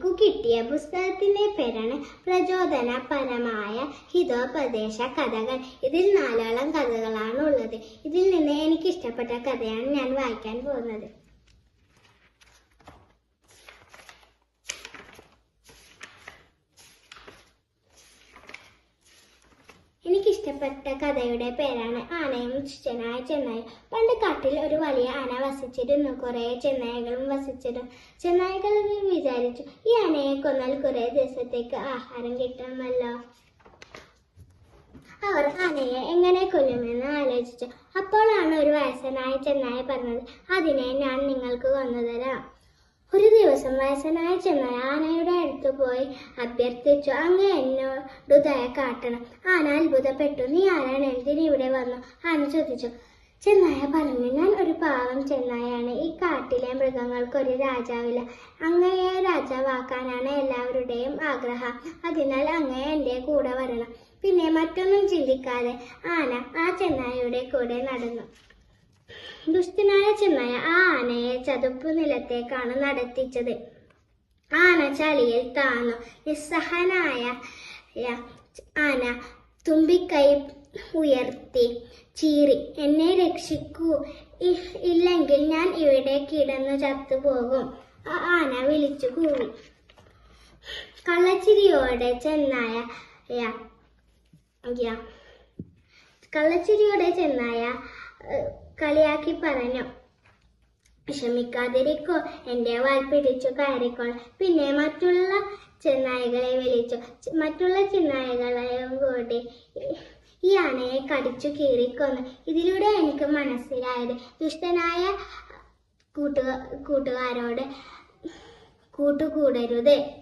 എനിക്കു കിട്ടിയ പുസ്തകത്തിന്റെ പേരാണ് പ്രചോദനപരമായ ഹിതോപദേശ കഥകൾ. ഇതിൽ നാലോളം കഥകളാണ് ഉള്ളത് ഇതിൽ നിന്ന് എനിക്ക് ഇഷ്ടപ്പെട്ട കഥയാണ് ഞാൻ വായിക്കാൻ പോകുന്നത്. എനിക്കിഷ്ടപ്പെട്ട കഥയുടെ പേരാണ് ആനയും ചുറ്റനായ ചെന്നായ. പണ്ട് കാട്ടിൽ ഒരു വലിയ ആന വസിച്ചിരുന്നു. കുറെ ചെന്നായകളും വസിച്ചിരുന്നു. ചെന്നായകൾ വിചാരിച്ചു ഈ ആനയെ കൊന്നാൽ കുറെ ദിവസത്തേക്ക് ആഹാരം കിട്ടുമല്ലോ. അവർ ആനയെ എങ്ങനെ കൊല്ലുമെന്ന് ആലോചിച്ചു. അപ്പോഴാണ് ഒരു വയസ്സനായ ചെന്നായ പറഞ്ഞത് അതിനെ ഞാൻ നിങ്ങൾക്ക് കൊന്നുതരാം ഒരു ദിവസം വയസ്സനായ ചെന്നായ ആനയുടെ പോയി. അഭ്യർത്ഥിച്ചു അങ്ങ് എന്നോട് ദയ കാട്ടണം. ആന അത്ഭുതപ്പെട്ടു. നീ ആരാണ്? എന്തിന് ഇവിടെ വന്നു? ആന ചോദിച്ചു ചെന്നായ പറഞ്ഞു. ഞാൻ ഒരു പാവം ചെന്നായാണ്. ഈ കാട്ടിലെ മൃഗങ്ങൾക്ക് ഒരു രാജാവില്ല. അങ്ങയെ രാജാവാക്കാനാണ് എല്ലാവരുടെയും ആഗ്രഹം. അതിനാൽ അങ്ങയെ എന്റെ കൂടെ വരണം. പിന്നെ മറ്റൊന്നും ചിന്തിക്കാതെ ആന ആ ചെന്നായയുടെ കൂടെ നടന്നു. ദുഷ്ടനായ ചെന്നായ ആ ആനയെ ചതുപ്പ് നിലത്തേക്കാണ് നടത്തിച്ചത്. ആന ചളിയിൽ താന്നു. നിസ്സഹനായ ആന തുമ്പിക്കൈ ഉയർത്തി ചീറി എന്നെ രക്ഷിക്കൂ. ഇല്ലെങ്കിൽ ഞാൻ ഇവിടെ കിടന്നു ചത്തുപോകും. ആന വിളിച്ചു കൂവി. കള്ളച്ചിരിയോടെ ചെന്നായ കള്ളച്ചിരിയോടെ ചെന്നായ കളിയാക്കി പറഞ്ഞു ക്ഷമിക്കാതിരിക്കോ എന്റെ വാൽ പിടിച്ചു കയറിക്കോൾ. പിന്നെ മറ്റുള്ള ചെന്നായകളെ വിളിച്ചു. മറ്റുള്ള ചെന്നായകളെയും കൂടി ഈ- അണയെ കടിച്ചു കീറിക്കൊന്നു. ഇതിലൂടെ എനിക്ക് മനസ്സിലായത് ദുഷ്ടനായ കൂട്ടുക കൂട്ടുകാരോട് കൂട്ടുകൂടരുത്.